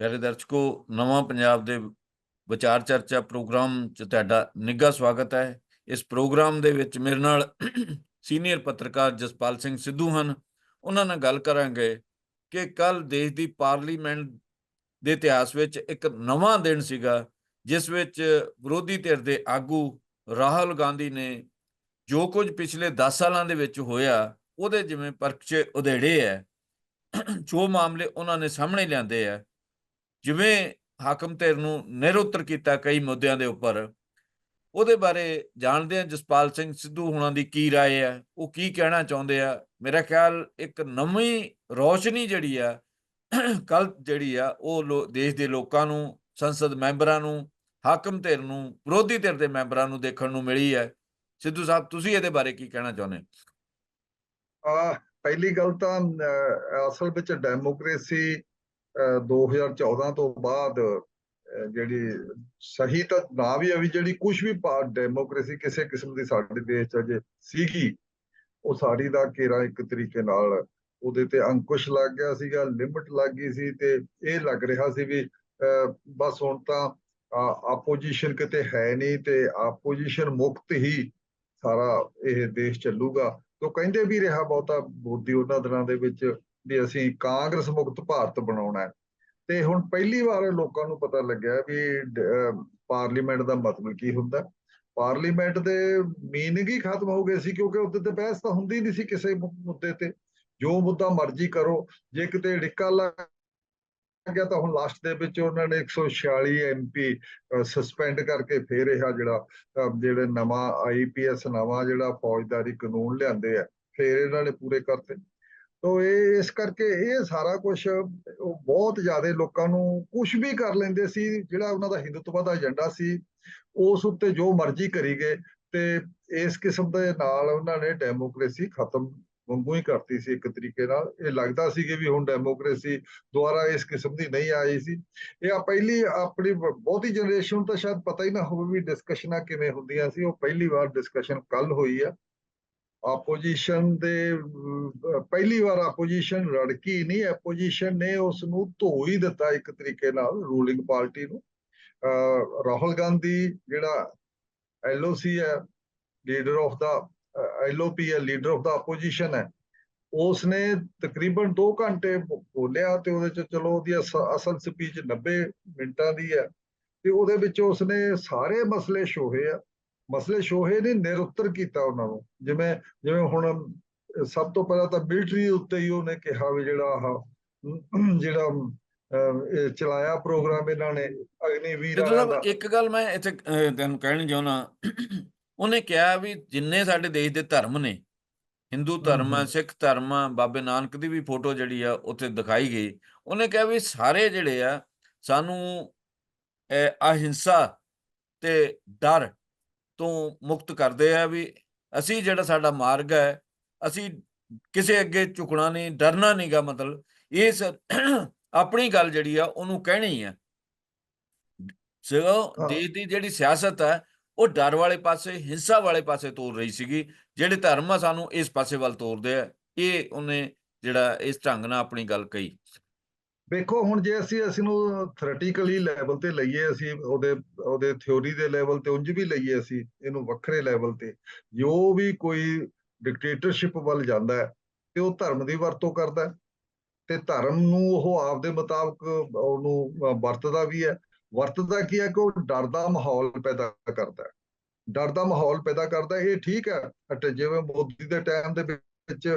ਪਿਆਰੇ ਦਰਸ਼ਕੋ, ਨਵਾਂ ਪੰਜਾਬ ਦੇ ਵਿਚਾਰ ਚਰਚਾ ਪ੍ਰੋਗਰਾਮ 'ਚ ਤੁਹਾਡਾ ਨਿੱਘਾ ਸਵਾਗਤ ਹੈ। ਇਸ ਪ੍ਰੋਗਰਾਮ ਦੇ ਵਿੱਚ ਮੇਰੇ ਨਾਲ ਸੀਨੀਅਰ ਪੱਤਰਕਾਰ ਜਸਪਾਲ ਸਿੰਘ ਸਿੱਧੂ ਹਨ। ਉਹਨਾਂ ਨਾਲ ਗੱਲ ਕਰਾਂਗੇ ਕਿ ਕੱਲ ਦੇਸ਼ ਦੀ ਪਾਰਲੀਮੈਂਟ ਦੇ ਇਤਿਹਾਸ ਵਿੱਚ ਇੱਕ ਨਵਾਂ ਦਿਨ ਸੀਗਾ, ਜਿਸ ਵਿੱਚ ਵਿਰੋਧੀ ਧਿਰ ਦੇ ਆਗੂ ਰਾਹੁਲ ਗਾਂਧੀ ਨੇ ਜੋ ਕੁਝ ਪਿਛਲੇ 10 ਸਾਲਾਂ ਦੇ ਵਿੱਚ ਹੋਇਆ, ਉਹਦੇ ਜਿਵੇਂ ਪਰਖਚੇ ਉਧੇੜੇ ਹੈ। ਜੋ ਮਾਮਲੇ ਉਹਨਾਂ ਨੇ ਸਾਹਮਣੇ ਲਿਆਂਦੇ ਆ ਜਿਵੇਂ ਹਾਕਮ ਧਿਰ ਨੂੰ ਨਿਰਉੱਤਰ ਕੀਤਾ ਕਈ ਮੁੱਦਿਆਂ ਦੇ ਉੱਪਰ ਉਹਦੇ ਬਾਰੇ ਜਾਣਦੇ ਆ ਜਸਪਾਲ ਸਿੰਘ ਸਿੱਧੂ ਹੁਣਾਂ ਦੀ ਕੀ رائے ਹੈ ਉਹ ਕੀ ਕਹਿਣਾ ਚਾਹੁੰਦੇ ਆ ਮੇਰਾ ਖਿਆਲ ਇੱਕ ਨਵੀਂ ਰੌਸ਼ਨੀ ਜਿਹੜੀ ਆ ਕੱਲ ਜਿਹੜੀ ਆ ਉਹ ਲੋ- ਦੇਸ਼ ਦੇ ਲੋਕਾਂ ਨੂੰ ਸੰਸਦ ਮੈਂਬਰਾਂ ਨੂੰ ਹਾਕਮ ਧਿਰ ਨੂੰ ਵਿਰੋਧੀ ਧਿਰ ਦੇ ਮੈਂਬਰਾਂ ਨੂੰ ਦੇਖਣ ਨੂੰ ਮਿਲੀ ਹੈ ਸਿੱਧੂ ਸਾਹਿਬ ਤੁਸੀਂ ਇਹਦੇ ਬਾਰੇ ਕੀ ਕਹਿਣਾ ਚਾਹੁੰਦੇ ਆ ਪਹਿਲੀ ਗੱਲ ਤਾਂ ਅਹ, ਅਸਲ ਵਿੱਚ ਡੈਮੋਕ੍ਰੇਸੀ ਅਹ, 2014 ਤੋਂ ਬਾਅਦ ਜਿਹੜੀ ਸਹੀ ਤਾਂ ਨਾ ਵੀ ਹੈ ਵੀ ਜਿਹੜੀ ਕੁਝ ਵੀ ਡੈਮੋਕ੍ਰੇਸੀ ਕਿਸੇ ਕਿਸਮ ਦੀ ਸਾਡੇ ਦੇਸ਼ 'ਚ ਅਜੇ ਸੀਗੀ ਉਹ ਸਾਡੀ ਦਾ ਘੇਰਾ ਇੱਕ ਤਰੀਕੇ ਨਾਲ ਉਹਦੇ ਤੇ ਅੰਕੁਸ਼ ਲੱਗ ਗਿਆ ਸੀਗਾ ਲਿਮਟ ਲੱਗ ਗਈ ਸੀ ਤੇ ਇਹ ਲੱਗ ਰਿਹਾ ਸੀ ਵੀ ਅਹ, ਬਸ ਹੁਣ ਤਾਂ ਆਪੋਜੀਸ਼ਨ ਕਿਤੇ ਹੈ ਨਹੀਂ ਤੇ ਆਪੋਜੀਸ਼ਨ ਮੁਕਤ ਹੀ ਸਾਰਾ ਇਹ ਦੇਸ਼ ਚੱਲੂਗਾ। ਤੋ ਕਹਿੰਦੇ ਵੀ ਰਿਹਾ ਬਹੁਤਾ ਬੋਦੀ ਉਹਨਾਂ ਦਿਨਾਂ ਦੇ ਵਿੱਚ ਵੀ ਅਸੀਂ ਕਾਂਗਰਸ ਮੁਕਤ ਭਾਰਤ ਬਣਾਉਣਾ ਹੈ। ਤੇ ਹੁਣ ਪਹਿਲੀ ਵਾਰ ਲੋਕਾਂ ਨੂੰ ਪਤਾ ਲੱਗਿਆ ਵੀ ਪਾਰਲੀਮੈਂਟ ਦਾ ਮਤਲਬ ਕੀ ਹੁੰਦਾ। ਪਾਰਲੀਮੈਂਟ ਦੇ ਮੀਨਿੰਗ ਹੀ ਖਤਮ ਹੋ ਗਏ ਸੀ ਕਿਉਂਕਿ ਉਹਦੇ ਤੇ ਬਹਿਸ ਤਾਂ ਹੁੰਦੀ ਨਹੀਂ ਸੀ ਕਿਸੇ ਮੁੱਦੇ ਤੇ। ਜੋ ਮੁੱਦਾ ਮਰਜ਼ੀ ਕਰੋ, ਜੇ ਕਿਤੇ ਡਿੱਕਾ ਲੱਗ ਗਿਆ ਤਾਂ ਹੁਣ ਲਾਸਟ ਦੇ ਵਿੱਚ ਉਹਨਾਂ ਨੇ 146 ਐਮਪੀ ਸਸਪੈਂਡ ਕਰਕੇ ਫੇਰ ਇਹ ਜਿਹੜਾ ਜਿਹੜੇ ਨਵਾਂ ਆਈਪੀਐਸ ਨਵਾਂ ਜਿਹੜਾ ਫੌਜਦਾਰੀ ਕਾਨੂੰਨ ਲਿਆਂਦੇ ਆ, ਫੇਰ ਇਹਨਾਂ ਨੇ ਪੂਰੇ ਕਰਤੇ। ਤੋ ਇਹ ਇਸ ਕਰਕੇ ਇਹ ਸਾਰਾ ਕੁਝ ਉਹ ਬਹੁਤ ਜ਼ਿਆਦਾ ਲੋਕਾਂ ਨੂੰ ਕੁਝ ਵੀ ਕਰ ਲੈਂਦੇ ਸੀ, ਜਿਹੜਾ ਉਹਨਾਂ ਦਾ ਹਿੰਦੂਤਵ ਦਾ ਏਜੰਡਾ ਸੀ, ਉਸ ਉੱਤੇ ਜੋ ਮਰਜ਼ੀ ਕਰੀ ਗਏ ਤੇ ਇਸ ਕਿਸਮ ਦੇ ਨਾਲ ਉਹਨਾਂ ਨੇ ਡੈਮੋਕ੍ਰੇਸੀ ਖਤਮ ਵਾਂਗੂ ਹੀ ਕਰਤੀ ਸੀ ਇੱਕ ਤਰੀਕੇ ਨਾਲ। ਇਹ ਲੱਗਦਾ ਸੀ ਕਿ ਵੀ ਹੁਣ ਡੈਮੋਕ੍ਰੇਸੀ ਦੁਆਰਾ ਇਸ ਕਿਸਮ ਦੀ ਨਹੀਂ ਆਈ ਸੀ। ਇਹ ਆ ਪਹਿਲੀ ਆਪਣੀ ਬਹੁਤੀ ਜਨਰੇਸ਼ਨ ਨੂੰ ਤਾਂ ਸ਼ਾਇਦ ਪਤਾ ਹੀ ਨਾ ਹੋਵੇ ਵੀ ਡਿਸਕਸ਼ਨਾਂ ਕਿਵੇਂ ਹੁੰਦੀਆਂ ਸੀ। ਉਹ ਪਹਿਲੀ ਵਾਰ ਡਿਸਕਸ਼ਨ ਕੱਲ ਹੋਈ ਆ। ਆਪੋਜੀਸ਼ਨ ਦੇ ਪਹਿਲੀ ਵਾਰ ਆਪੋਜੀਸ਼ਨ ਰੜਕੀ ਨਹੀਂ ਆਪੋਜੀਸ਼ਨ ਨੇ ਉਸ ਨੂੰ ਧੋ ਹੀ ਦਿੱਤਾ ਇੱਕ ਤਰੀਕੇ ਨਾਲ ਰੂਲਿੰਗ ਪਾਰਟੀ ਨੂੰ। ਰਾਹੁਲ ਗਾਂਧੀ ਜਿਹੜਾ ਐਲਓਸੀ ਹੈ ਲੀਡਰ ਆਫ ਦਾ ਐਲਓਪੀ ਹੈ ਲੀਡਰ ਆਫ ਦਾ ਆਪੋਜੀਸ਼ਨ ਹੈ ਉਸ ਨੇ ਤਕਰੀਬਨ 2 ਘੰਟੇ ਬੋਲਿਆ ਤੇ ਉਹਦੇ ਚ ਚਲੋ ਉਹਦੀ ਅਸ- ਅਸਲ ਸਪੀਚ 90 ਮਿੰਟਾਂ ਦੀ ਹੈ। ਤੇ ਉਹਦੇ ਵਿੱਚ ਉਸਨੇ ਸਾਰੇ ਮਸਲੇ ਛੋਹੇ ਆ। ਮਸਲੇ ਸ਼ੋਹੇ ਨੇ ਨਿਰਉੱਤਰ ਕੀਤਾ ਉਹਨਾਂ ਨੂੰ। ਜਿਵੇਂ ਜਿਵੇਂ ਹੁਣ ਸਭ ਤੋਂ ਪਹਿਲਾਂ ਤਾਂ ਮਿਲਟਰੀ ਉੱਤੇ ਹੀ ਉਹਨੇ ਕਿਹਾ ਵੀ ਜਿਹੜਾ ਆਹ ਜਿਹੜਾ ਚਲਾਇਆ ਪ੍ਰੋਗਰਾਮ ਇਹਨਾਂ ਨੇ ਅਗਨੀਵੀਰ ਦਾ। ਇੱਕ ਗੱਲ ਮੈਂ ਇੱਥੇ ਅਹ, ਤੈਨੂੰ ਕਹਿਣੀ ਚਾਹੁੰਦਾ। ਉਹਨੇ ਕਿਹਾ ਵੀ ਜਿੰਨੇ ਸਾਡੇ ਦੇਸ਼ ਦੇ ਧਰਮ ਨੇ ਹਿੰਦੂ ਧਰਮ ਆ। ਸਿੱਖ ਧਰਮ ਆ ਬਾਬੇ ਨਾਨਕ ਦੀ ਵੀ ਫੋਟੋ ਜਿਹੜੀ ਆ ਉੱਥੇ ਦਿਖਾਈ ਗਈ। ਉਹਨੇ ਕਿਹਾ ਵੀ ਸਾਰੇ ਜਿਹੜੇ ਆ ਸਾਨੂੰ ਅਹ, ਅਹਿੰਸਾ ਤੇ ਡਰ ਤੋਂ ਮੁਕਤ ਕਰਦੇ ਆ ਵੀ ਅਸੀਂ ਜਿਹੜਾ ਸਾਡਾ ਮਾਰਗ ਹੈ ਅਸੀਂ ਕਿਸੇ ਅੱਗੇ ਝੁਕਣਾ ਨਹੀਂ ਡਰਨਾ ਨਹੀਂਗਾ ਮਤਲਬ ਇਸ ਆਪਣੀ ਗੱਲ ਜਿਹੜੀ ਆ ਉਹਨੂੰ ਕਹਿਣੀ ਆ ਹਾਂ। ਦੇਸ਼ ਦੀ ਜਿਹੜੀ ਸਿਆਸਤ ਹੈ ਉਹ ਡਰ ਵਾਲੇ ਪਾਸੇ ਹਿੰਸਾ ਵਾਲੇ ਪਾਸੇ ਤੋਰ ਰਹੀ ਸੀਗੀ ਜਿਹੜੇ ਧਰਮ ਆ ਸਾਨੂੰ ਇਸ ਪਾਸੇ ਵੱਲ ਤੋਰਦੇ ਆ ਇਹ ਉਹਨੇ ਜਿਹੜਾ ਇਸ ਢੰਗ ਨਾਲ ਆਪਣੀ ਗੱਲ ਕਹੀ ਵੇਖੋ, ਹੁਣ ਜੇ ਅਸੀਂ ਅਸੀਂ ਨੂੰ ਥਿਓਰੀਟੀਕਲੀ ਲੈਵਲ ਤੇ ਲਈਏ, ਅਸੀਂ ਉਹਦੇ ਉਹਦੇ ਥਿਉਰੀ ਦੇ ਲੈਵਲ ਤੇ ਉਂਝ ਵੀ ਲਈਏ ਅਸੀਂ, ਇਹਨੂੰ ਵੱਖਰੇ ਲੈਵਲ ਤੇ, ਜੋ ਵੀ ਕੋਈ ਡਿਕਟੇਟਰਸ਼ਿਪ ਵੱਲ ਜਾਂਦਾ ਹੈ, ਤੇ ਉਹ ਧਰਮ ਦੀ ਵਰਤੋਂ ਕਰਦਾ ਹੈ, ਤੇ ਧਰਮ ਨੂੰ ਉਹ ਆਪਦੇ ਮੁਤਾਬਕ ਉਹਨੂੰ ਵਰਤਦਾ ਵੀ ਹੈ। ਵਰਤਦਾ ਕੀ ਹੈ ਕਿ ਉਹ ਡਰ ਦਾ ਮਾਹੌਲ ਪੈਦਾ ਕਰਦਾ ਹੈ। ਡਰ ਦਾ ਮਾਹੌਲ ਪੈਦਾ ਕਰਦਾ, ਇਹ ਠੀਕ ਹੈ ਜਿਵੇਂ ਮੋਦੀ ਦੇ ਟਾਈਮ ਦੇ ਵਿੱਚ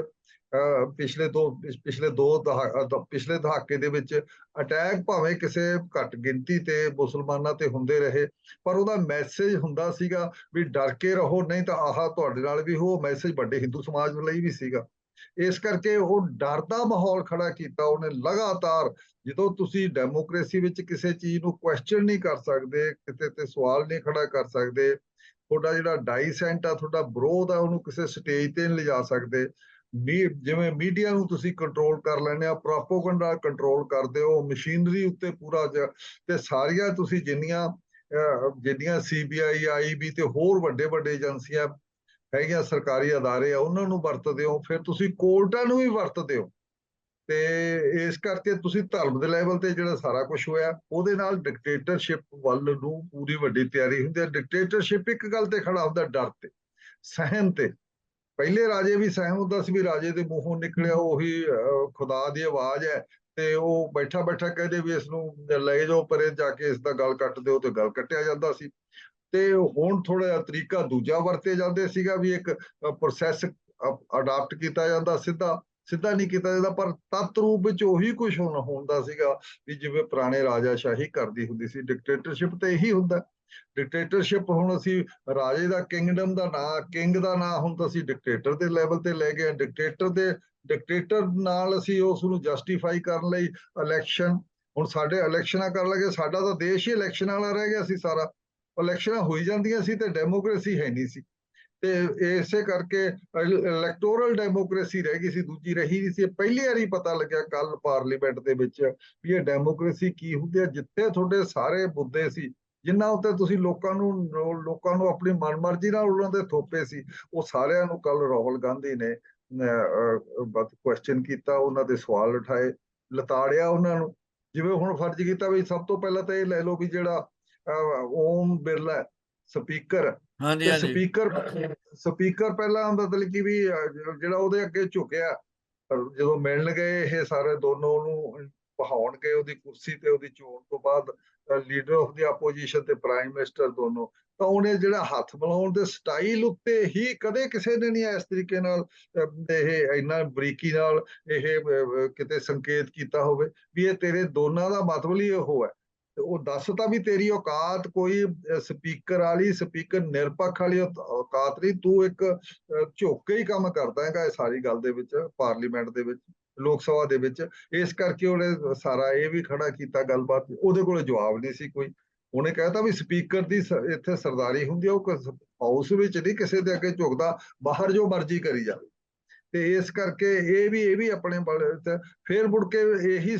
ਪਿਛਲੇ ਦੋ ਪਿਛਲੇ ਦੋ ਦਹਾ- ਪਿਛਲੇ ਦਹਾਕੇ ਦੇ ਵਿੱਚ ਅਟੈਕ ਭਾਵੇਂ ਕਿਸੇ ਘੱਟ ਗਿਣਤੀ ਤੇ ਮੁਸਲਮਾਨਾਂ ਤੇ ਹੁੰਦੇ ਰਹੇ, ਪਰ ਉਹਦਾ ਮੈਸੇਜ ਹੁੰਦਾ ਸੀਗਾ ਵੀ ਡਰ ਕੇ ਰਹੋ, ਨਹੀਂ ਤਾਂ ਆਹ ਤੁਹਾਡੇ ਨਾਲ ਵੀ ਉਹ ਮੈਸੇਜ ਵੱਡੇ ਹਿੰਦੂ ਸਮਾਜ ਲਈ ਵੀ ਸੀਗਾ। ਇਸ ਕਰਕੇ ਉਹ ਡਰ ਦਾ ਮਾਹੌਲ ਖੜਾ ਕੀਤਾ, ਉਹਨੇ ਲਗਾਤਾਰ ਜਦੋਂ ਤੁਸੀਂ ਡੈਮੋਕ੍ਰੇਸੀ ਵਿੱਚ ਕਿਸੇ ਚੀਜ਼ ਨੂੰ ਕੁਐਸਚਨ ਨਹੀਂ ਕਰ ਸਕਦੇ, ਕਿਤੇ ਤੇ ਸਵਾਲ ਨਹੀਂ ਖੜਾ ਕਰ ਸਕਦੇ, ਤੁਹਾਡਾ ਜਿਹੜਾ ਡਾਈਸੈਂਟ ਆ, ਤੁਹਾਡਾ ਵਿਰੋਧ ਆ, ਉਹਨੂੰ ਕਿਸੇ ਸਟੇਜ ਤੇ ਨਹੀਂ ਲਿਜਾ ਸਕਦੇ ਮੀ- ਜਿਵੇਂ ਮੀਡੀਆ ਨੂੰ ਤੁਸੀਂ ਕੰਟਰੋਲ ਕਰ ਲੈਂਦੇ ਆ ਪ੍ਰੋਪਗੈਂਡਾ ਕੰਟਰੋਲ ਕਰਦੇ ਹੋ ਮਸ਼ੀਨਰੀ ਉੱਤੇ ਪੂਰਾ ਤੇ ਸਾਰੀਆਂ ਤੁਸੀਂ ਜਿੰਨੀਆਂ ਅਹ, ਜਿੰਨੀਆਂ ਸੀਬੀਆਈ ਆਈਬੀ ਤੇ ਹੋਰ ਵੱਡੇ ਵੱਡੇ ਏਜੰਸੀਆਂ ਹੈਗੀਆਂ ਸਰਕਾਰੀ ਅਦਾਰੇ ਆ ਉਹਨਾਂ ਨੂੰ ਵਰਤਦੇ ਹੋ ਫਿਰ ਤੁਸੀਂ ਕੋਰਟਾਂ ਨੂੰ ਵੀ ਵਰਤਦੇ ਹੋ। ਤੇ ਇਸ ਕਰਕੇ ਤੁਸੀਂ ਧਰਮ ਦੇ ਲੈਵਲ ਤੇ ਜਿਹੜਾ ਸਾਰਾ ਕੁਝ ਹੋਇਆ ਉਹਦੇ ਨਾਲ ਡਿਕਟੇਟਰਸ਼ਿਪ ਵੱਲ ਨੂੰ ਪੂਰੀ ਵੱਡੀ ਤਿਆਰੀ ਹੁੰਦੀ ਹੈ ਡਿਕਟੇਟਰਸ਼ਿਪ ਇੱਕ ਗੱਲ ਤੇ ਖੜਾ ਹੁੰਦਾ ਡਰ ਤੇ ਸਹਿਮ ਤੇ। ਪਹਿਲੇ ਰਾਜੇ ਵੀ ਸਹਿਮ ਹੁੰਦਾ ਸੀ ਵੀ ਰਾਜੇ ਦੇ ਮੂੰਹੋਂ ਨਿਕਲਿਆ ਉਹੀ ਖੁਦਾ ਦੀ ਆਵਾਜ਼ ਹੈ ਤੇ ਉਹ ਬੈਠਾ ਬੈਠਾ ਕਹਿੰਦੇ ਵੀ ਇਸ ਨੂੰ ਲੈ ਜਾਓ ਪਰੇ ਜਾ ਕੇ ਇਸ ਦਾ ਗਲ ਕੱਟ ਦਿਓ ਤੇ ਗਲ ਕੱਟਿਆ ਜਾਂਦਾ ਸੀ। ਤੇ ਹੁਣ ਥੋੜਾ ਜਿਹਾ ਤਰੀਕਾ ਦੂਜਾ ਵਰਤੇ ਜਾਂਦੇ ਸੀਗਾ ਵੀ ਇੱਕ ਪ੍ਰੋਸੈਸ ਅਡਾਪਟ ਕੀਤਾ ਜਾਂਦਾ ਸਿੱਧਾ ਸਿੱਧਾ ਨਹੀਂ ਕੀਤਾ ਜਾਂਦਾ ਪਰ ਤਤ ਰੂਪ ਵਿੱਚ ਉਹੀ ਕੁਝ ਹੋਣਾ ਹੁੰਦਾ ਸੀਗਾ ਵੀ ਜਿਵੇਂ ਪੁਰਾਣੇ ਰਾਜਾਸ਼ਾਹੀ ਕਰਦੀ ਹੁੰਦੀ ਸੀ ਡਿਕਟੇਟਰਸ਼ਿਪ ਤੇ ਇਹੀ ਹੁੰਦਾ। ਡਿਕਟੇਟਰਸ਼ਿਪ ਹੁਣ ਅਸੀਂ ਰਾਜੇ ਦਾ ਕਿੰਗਡਮ ਦਾ ਨਾਂ ਕਿੰਗ ਦਾ ਨਾਂ ਹੁਣ ਤਾਂ ਅਸੀਂ ਡਿਕਟੇਟਰ ਦੇ ਲੈਵਲ ਤੇ ਲੈ ਗਏ ਡਿਕਟੇਟਰ ਦੇ ਡਿਕਟੇਟਰ ਨਾਲ ਅਸੀਂ ਉਸ ਨੂੰ ਜਸਟੀਫਾਈ ਕਰਨ ਲਈ ਇਲੈਕਸ਼ਨ ਹੁਣ ਸਾਡੇ ਇਲੈਕਸ਼ਨਾਂ ਕਰਨ ਲੱਗੇ, ਸਾਡਾ ਤਾਂ ਦੇਸ਼ ਹੀ ਇਲੈਕਸ਼ਨ ਵਾਲਾ ਰਹਿ ਗਿਆ ਸੀ ਸਾਰਾ। ਇਲੈਕਸ਼ਨਾਂ ਹੋਈ ਜਾਂਦੀਆਂ ਸੀ ਤੇ ਡੈਮੋਕ੍ਰੇਸੀ ਹੈ ਨਹੀਂ ਸੀ। ਤੇ ਇਸੇ ਕਰਕੇ ਇਲੈਕਟੋਰਲ ਡੈਮੋਕ੍ਰੇਸੀ ਰਹਿ ਗਈ ਸੀ, ਦੂਜੀ ਰਹੀ ਨਹੀਂ ਸੀ। ਪਹਿਲੀ ਵਾਰੀ ਪਤਾ ਲੱਗਿਆ ਕੱਲ ਪਾਰਲੀਮੈਂਟ ਦੇ ਵਿੱਚ ਵੀ ਇਹ ਡੈਮੋਕ੍ਰੇਸੀ ਕੀ ਹੁੰਦੀ ਹੈ। ਜਿੱਥੇ ਤੁਹਾਡੇ ਸਾਰੇ ਮੁੱਦੇ ਸੀ ਜਿਨ੍ਹਾਂ ਉੱਤੇ ਤੁਸੀਂ ਲੋਕਾਂ ਨੂੰ ਲੋਕਾਂ ਨੂੰ ਆਪਣੀ ਮਨਮਰਜ਼ੀ ਨਾਲ ਉਹਨਾਂ ਦੇ ਥੋਪੇ ਸੀ ਉਹ ਸਾਰਿਆਂ ਨੂੰ ਕੱਲ ਰਾਹੁਲ ਗਾਂਧੀ ਨੇ ਬਤ ਕੁਐਸਚਨ ਕੀਤਾ ਉਹਨਾਂ ਦੇ ਸਵਾਲ ਉਠਾਏ ਲਤਾੜਿਆ ਉਹਨਾਂ ਨੂੰ। ਜਿਵੇਂ ਹੁਣ ਫਰਜ਼ ਕੀਤਾ ਵੀ ਸਭ ਤੋਂ ਪਹਿਲਾਂ ਤਾਂ ਇਹ ਲੈ ਲਓ ਵੀ ਜਿਹੜਾ ਓਮ ਬਿਰਲਾ ਸਪੀਕਰ ਹਾਂਜੀ ਹਾਂਜੀ। ਸਪੀਕਰ ਸਪੀਕਰ ਪਹਿਲਾਂ ਮਤਲਬ ਕਿ ਵੀ ਜਿਹੜਾ ਉਹਦੇ ਅੱਗੇ ਝੁਕਿਆ ਜਦੋਂ ਮਿਲਣ ਗਏ ਇਹ ਸਾਰੇ ਦੋਨੋਂ ਨੂੰ ਬਹਾਉਣ ਗਏ ਉਹਦੀ ਕੁਰਸੀ ਤੇ ਉਹਦੀ ਚੋਣ ਤੋਂ ਬਾਅਦ ਲੀਡਰ ਆਫ ਦੀ ਆਪੋਜੀਸ਼ਨ ਤੇ ਪ੍ਰਾਈਮ ਮਿਨਿਸਟਰ ਦੋਨੋਂ, ਤਾਂ ਉਹਨੇ ਜਿਹੜਾ ਹੱਥ ਮਿਲਾਉਣ ਦੇ ਸਟਾਈਲ ਉੱਤੇ ਹੀ ਕਦੇ ਕਿਸੇ ਨੇ ਨਹੀਂ ਇਸ ਤਰੀਕੇ ਨਾਲ ਇਹ ਇੰਨਾ ਬਰੀਕੀ ਨਾਲ ਇਹ ਕਿਤੇ ਸੰਕੇਤ ਕੀਤਾ ਹੋਵੇ ਵੀ ਇਹ ਤੇਰੇ ਦੋਨਾਂ ਦਾ ਮਤਲਬ ਹੀ ਉਹ ਹੈ। ਉਹ ਦੱਸਤਾ ਵੀ ਤੇਰੀ ਔਕਾਤ ਕੋਈ ਸਪੀਕਰ ਵਾਲੀ ਸਪੀਕਰ ਨਿਰਪੱਖ ਵਾਲੀ ਔਕਾਤ ਨਹੀਂ, ਤੂੰ ਇੱਕ ਝੋਕੇ ਹੀ ਕੰਮ ਕਰਦਾ ਹੈਗਾ ਇਹ ਸਾਰੀ ਗੱਲ ਦੇ ਵਿੱਚ ਪਾਰਲੀਮੈਂਟ ਦੇ ਵਿੱਚ। ਲੋਕ ਸਭਾ ਦੇ ਵਿੱਚ। ਇਸ ਕਰਕੇ ਉਹਨੇ ਸਾਰਾ ਇਹ ਵੀ ਖੜਾ ਕੀਤਾ ਗੱਲਬਾਤ। ਉਹਦੇ ਕੋਲ ਜਵਾਬ ਨਹੀਂ ਸੀ ਕੋਈ। ਉਹਨੇ ਕਹਿਤਾ ਵੀ ਸਪੀਕਰ ਦੀ ਇੱਥੇ ਸਰਦਾਰੀ ਹੁੰਦੀ ਹੈ ਉਹ ਹਾਊਸ ਵਿੱਚ ਨਹੀਂ ਕਿਸੇ ਦੇ ਅੱਗੇ ਝੁਕਦਾ, ਬਾਹਰ ਜੋ ਮਰਜ਼ੀ ਕਰੀ ਜਾਵੇ। ਤੇ ਇਸ ਕਰਕੇ ਇਹ ਵੀ ਇਹ ਵੀ ਆਪਣੇ ਫੇਰ ਮੁੜ ਕੇ ਇਹੀ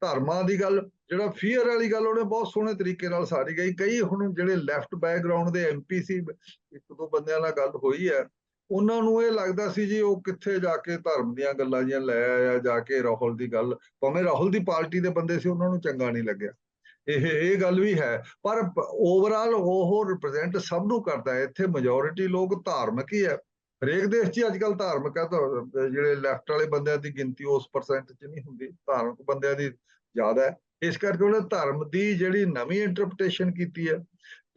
ਧਰਮਾਂ ਦੀ ਗੱਲ, ਜਿਹੜਾ ਫੀਅਰ ਵਾਲੀ ਗੱਲ ਉਹਨੇ ਬਹੁਤ ਸੋਹਣੇ ਤਰੀਕੇ ਨਾਲ ਸਾਰੀ ਗਈ ਕਈ ਹੁਣ ਜਿਹੜੇ ਲੈਫਟ ਬੈਕਗ੍ਰਾਉਂਡ ਦੇ ਐਮਪੀ ਸੀ, ਇੱਕ ਦੋ ਬੰਦਿਆਂ ਨਾਲ ਗੱਲ ਹੋਈ ਹੈ। ਉਹਨਾਂ ਨੂੰ ਇਹ ਲੱਗਦਾ ਸੀ ਜੀ ਉਹ ਕਿੱਥੇ ਜਾ ਕੇ ਧਰਮ ਦੀਆਂ ਗੱਲਾਂ ਜੀਆਂ ਲੈ ਆਇਆ, ਜਾ ਕੇ ਰਾਹੁਲ ਦੀ ਗੱਲ, ਭਾਵੇਂ ਰਾਹੁਲ ਦੀ ਪਾਰਟੀ ਦੇ ਬੰਦੇ ਸੀ, ਉਹਨਾਂ ਨੂੰ ਚੰਗਾ ਨਹੀਂ ਲੱਗਿਆ। ਇਹ ਇਹ ਗੱਲ ਵੀ ਹੈ, ਪਰ ਓਵਰਆਲ ਉਹ ਰਿਪਰੈਜ਼ੈਂਟ ਸਭ ਨੂੰ ਕਰਦਾ ਹੈ। ਇੱਥੇ ਮੈਜੋਰਿਟੀ ਲੋਕ ਧਾਰਮਿਕ ਹੀ ਹੈ। ਹਰੇਕ ਦੇਸ਼ 'ਚ ਅੱਜ ਕੱਲ ਧਾਰਮਿਕ ਹੈ ਤਾਂ ਜਿਹੜੇ ਲੈਫਟ ਵਾਲੇ ਬੰਦਿਆਂ ਦੀ ਗਿਣਤੀ ਉਸ ਪਰਸੈਂਟ 'ਚ ਨਹੀਂ ਹੁੰਦੀ। ਧਾਰਮਿਕ ਬੰਦਿਆਂ ਦੀ ਜ਼ਿਆਦਾ ਹੈ। ਇਸ ਕਰਕੇ ਉਹਨੇ ਧਰਮ ਦੀ ਜਿਹੜੀ ਨਵੀਂ ਇੰਟਰਪ੍ਰੀਟੇਸ਼ਨ ਕੀਤੀ ਹੈ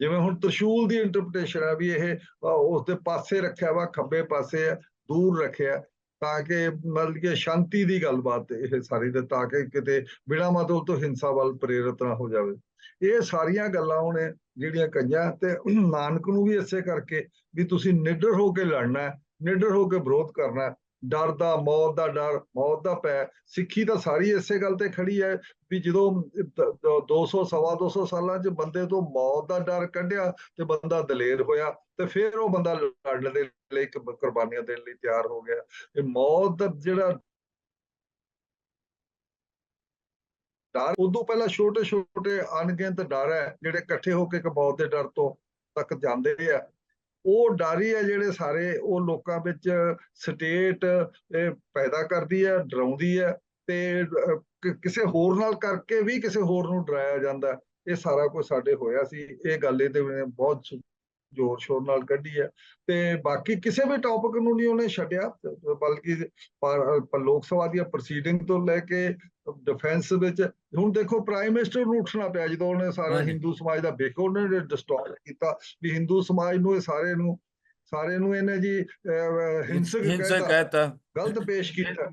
ਜਿਵੇਂ ਹੁਣ ਤ੍ਰਿਸ਼ੂਲ ਦੀ ਇੰਟਰਪ੍ਰੀਟੇਸ਼ਨ ਹੈ ਵੀ ਇਹ ਉਸ ਦੇ ਪਾਸੇ ਰੱਖਿਆ ਵਾ, ਖੱਬੇ ਪਾਸੇ ਆ, ਦੂਰ ਰੱਖਿਆ, ਤਾਂ ਕਿ ਮਤਲਬ ਕਿ ਸ਼ਾਂਤੀ ਦੀ ਗੱਲਬਾਤ ਇਹ ਸਾਰੀ ਦੇ ਤਾਂ ਕਿ ਕਿਤੇ ਬਿਨਾਂ ਮਤਲਬ ਤੋਂ ਹਿੰਸਾ ਵੱਲ ਪ੍ਰੇਰਿਤ ਨਾ ਹੋ ਜਾਵੇ। ਇਹ ਸਾਰੀਆਂ ਗੱਲਾਂ ਉਹਨੇ ਜਿਹੜੀਆਂ ਕਹੀਆਂ ਤੇ ਨਾਨਕ ਨੂੰ ਵੀ ਇਸੇ ਕਰਕੇ ਵੀ ਤੁਸੀਂ ਨਿਡਰ ਹੋ ਕੇ ਲੜਨਾ, ਨਿਡਰ ਹੋ ਕੇ ਵਿਰੋਧ ਕਰਨਾ ਡਰ ਦਾ, ਮੌਤ ਦਾ ਡਰ, ਮੌਤ ਦਾ ਪੈ ਸਿੱਖੀ ਤਾਂ ਸਾਰੀ ਇਸੇ ਗੱਲ ਤੇ ਖੜੀ ਹੈ ਵੀ ਜਦੋਂ 200 ਸਵਾ 200 ਸਾਲਾਂ 'ਚ ਬੰਦੇ ਤੋਂ ਮੌਤ ਦਾ ਡਰ ਕੱਢਿਆ ਤੇ ਬੰਦਾ ਦਲੇਰ ਹੋਇਆ ਤੇ ਫਿਰ ਉਹ ਬੰਦਾ ਲੜਨ ਦੇ ਲਈ ਕੁਰਬਾਨੀਆਂ ਦੇਣ ਲਈ ਤਿਆਰ ਹੋ ਗਿਆ। ਇਹ ਮੌਤ ਦਾ ਜਿਹੜਾ ਡਰ, ਉਦੋਂ ਪਹਿਲਾਂ ਛੋਟੇ ਛੋਟੇ ਅਣਗਿਣਤ ਡਰ ਹੈ ਜਿਹੜੇ ਇਕੱਠੇ ਹੋ ਕੇ ਇੱਕ ਮੌਤ ਦੇ ਡਰ ਤੋਂ ਤੱਕ ਜਾਂਦੇ ਆ ਉਹ ਡਰ ਹੀ ਹੈ ਜਿਹੜੇ ਸਾਰੇ, ਉਹ ਲੋਕਾਂ ਵਿੱਚ ਸਟੇਟ ਪੈਦਾ ਕਰਦੀ ਹੈ ਡਰਾਉਂਦੀ ਹੈ ਤੇ ਕਿਸੇ ਹੋਰ ਨਾਲ ਕਰਕੇ ਵੀ ਕਿਸੇ ਹੋਰ ਨੂੰ ਡਰਾਇਆ ਜਾਂਦਾ। ਇਹ ਸਾਰਾ ਕੁਝ ਸਾਡੇ ਹੋਇਆ ਸੀ। ਇਹ ਗੱਲ ਇਹਦੇ ਬਹੁਤ ਜ਼ੋਰ ਸ਼ੋਰ ਨਾਲ ਕੱਢੀ ਹੈ। ਤੇ ਬਾਕੀ ਕਿਸੇ ਵੀ ਟੌਪਿਕ ਨੂੰ ਨਹੀਂ ਉਹਨੇ ਛੱਡਿਆ ਬਲਕਿ ਲੋਕ ਸਭਾ ਦੀਆਂ ਪ੍ਰੋਸੀਡਿੰਗ ਤੋਂ ਲੈ ਕੇ ਡਿਫੈਂਸ ਵਿੱਚ ਹੁਣ ਦੇਖੋ ਪ੍ਰਾਈਮ ਮਿਨਿਸਟਰ ਨੂੰ ਉੱਠਣਾ ਪਿਆ ਜਦੋਂ ਉਹਨੇ ਸਾਰਾ ਹਿੰਦੂ ਸਮਾਜ ਦਾ ਬੇਕੋ ਉਹਨੇ ਡਿਸਟਰੋਏ ਕੀਤਾ ਵੀ ਹਿੰਦੂ ਸਮਾਜ ਨੂੰ ਇਹ ਸਾਰੇ ਨੂੰ ਸਾਰੇ ਨੂੰ ਇਹਨੇ ਜੀ ਹਿੰਸਕ ਕਹਿਤਾ ਗਲਤ ਪੇਸ਼ ਕੀਤਾ।